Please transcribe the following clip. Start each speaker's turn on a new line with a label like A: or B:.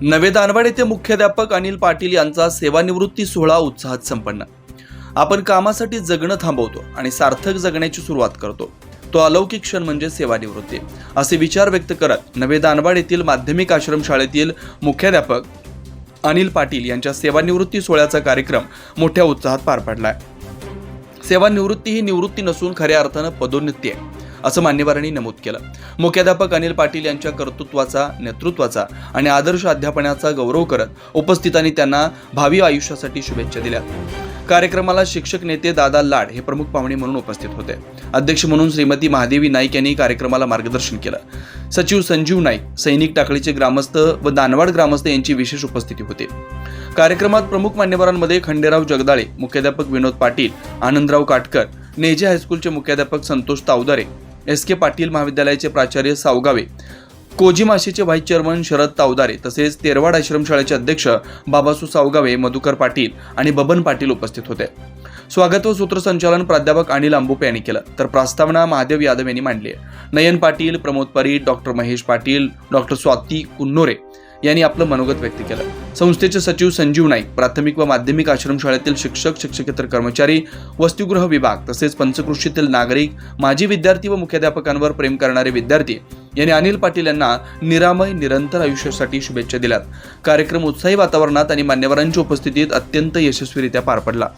A: नवे दानवाड येथे मुख्याध्यापक अनिल पाटील यांचा सेवानिवृत्ती सोहळा उत्साहात संपन्न. आपण कामासाठी जगणं थांबवतो आणि सार्थक जगण्याची सुरुवात करतो. तो अलौकिक क्षण म्हणजे सेवानिवृत्ती. असे विचार व्यक्त करत नवे दानवाड येथील माध्यमिक आश्रमशाळेतील मुख्याध्यापक अनिल पाटील यांच्या सेवानिवृत्ती सोहळ्याचा कार्यक्रम मोठ्या उत्साहात पार पडला आहे सेवानिवृत्ती ही निवृत्ती नसून खऱ्या अर्थानं पदोन्नती आहे. असं मान्यवरांनी नमूद केलं. मुख्याध्यापक अनिल पाटील यांच्या कर्तृत्वाचा नेतृत्वाचा आणि आदर्श अध्यापनाचा गौरव करत उपस्थितांनी त्यांना भावी आयुष्यासाठी शुभेच्छा दिल्या. कार्यक्रमाला शिक्षक नेते दादा लाड हे प्रमुख पाहुणे म्हणून उपस्थित होते. अध्यक्ष म्हणून श्रीमती महादेवी नाईक यांनी कार्यक्रमाला मार्गदर्शन केलं. सचिव संजीव नाईक सैनिक टाकळीचे ग्रामस्थ व दानवाड ग्रामस्थ यांची विशेष उपस्थिती होती. कार्यक्रमात प्रमुख मान्यवरांमध्ये खंडेराव जगदाळे मुख्याध्यापक विनोद पाटील आनंदराव काटकर नेजे हायस्कूलचे मुख्याध्यापक संतोष तावदारे एस के पाटील महाविद्यालयाचे प्राचार्य सावगावे. कोजिमाशीचे व्हाईस चेअरमन शरद तावदारे तसेच तेरवाड आश्रमशाळेचे अध्यक्ष बाबासू सावगावे मधुकर पाटील आणि बबन पाटील उपस्थित होते. स्वागत व सूत्रसंचालन प्राध्यापक अनिल अंबुपे यांनी केलं. तर प्रस्तावना महादेव यादव यांनी मांडली आहे. Nayan Patil Pramod Parit doctor Mahesh Patil doctor Swati Kunnore. यांनी आपलं मनोगत व्यक्त केलं. संस्थेचे सचिव संजीव नाईक प्राथमिक व माध्यमिक आश्रमशाळेतील शिक्षक शिक्षकेतर कर्मचारी वसतिगृह विभाग तसेच पंचकृषीतील नागरिक माजी विद्यार्थी व मुख्याध्यापकांवर प्रेम करणारे विद्यार्थी यांनी अनिल पाटील यांना निरामय निरंतर आयुष्यासाठी शुभेच्छा दिल्यात. कार्यक्रम उत्साही वातावरणात आणि मान्यवरांच्या उपस्थितीत अत्यंत यशस्वीरित्या पार पडला.